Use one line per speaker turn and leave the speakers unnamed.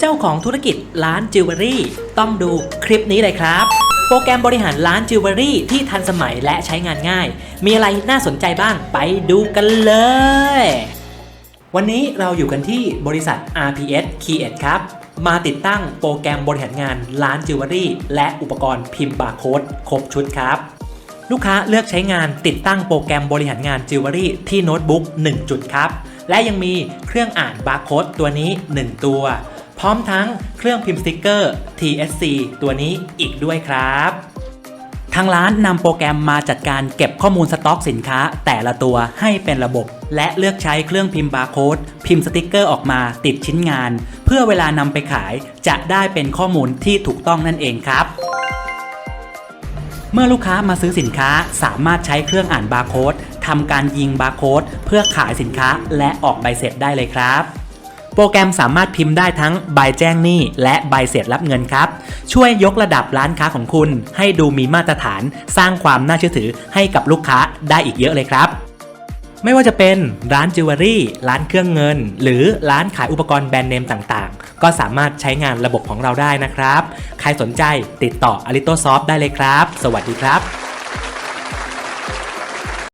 เจ้าของธุรกิจร้านจิวเวลรี่ต้องดูคลิปนี้เลยครับ โปรแกรมบริหารร้านจิวเวลรี่ที่ทันสมัยและใช้งานง่าย มีอะไรน่าสนใจบ้างไปดูกันเลย วันนี้เราอยู่กันที่บริษัท RPS Create ครับ มาติดตั้งโปรแกรมบริหารงานร้านจิวเวลรี่และอุปกรณ์พิมพ์บาร์โค้ดครบชุดครับลูกค้าเลือกใช้งานติดตั้งโปรแกรมบริหารงานจิวเวลรี่ที่โน้ตบุ๊ก1 จุดครับ และยังมีเครื่องอ่านบาร์โค้ดตัวนี้ 1 ตัว ร้อมทั้งเครื่องพิมพ์สติกเกอร์ TSC ตัวนี้อีกด้วยครับทางร้านนำโปรแกรมมาจัดการเก็บข้อมูลสต็อกสินค้าแต่ละตัวให้เป็นระบบ และเลือกใช้เครื่องพิมพ์บาร์โค้ดพิมพ์สติกเกอร์ออกมาติดชิ้นงาน เพื่อเวลานำไปขายจะได้เป็นข้อมูลที่ถูกต้องนั่นเองครับ เมื่อลูกค้ามาซื้อสินค้าสามารถใช้เครื่องอ่านบาร์โค้ดทำการยิงบาร์โค้ดเพื่อขายสินค้าและออกใบเสร็จได้เลยครับ โปรแกรมสามารถพิมพ์ได้ทั้งใบแจ้งหนี้และใบเสร็จรับเงินครับ ช่วยยกระดับร้านค้าของคุณ ให้ดูมีมาตรฐาน สร้างความน่าเชื่อถือให้กับลูกค้าได้อีกเยอะเลยครับไม่ว่าจะเป็นร้านจิวเวลรี่ ร้านเครื่องเงิน หรือร้านขายอุปกรณ์แบรนด์เนมต่างๆ ก็สามารถใช้งานระบบของเราได้นะครับ ใครสนใจติดต่อ a l i t o s o f t ได้เลยครับ สวัสดีครับ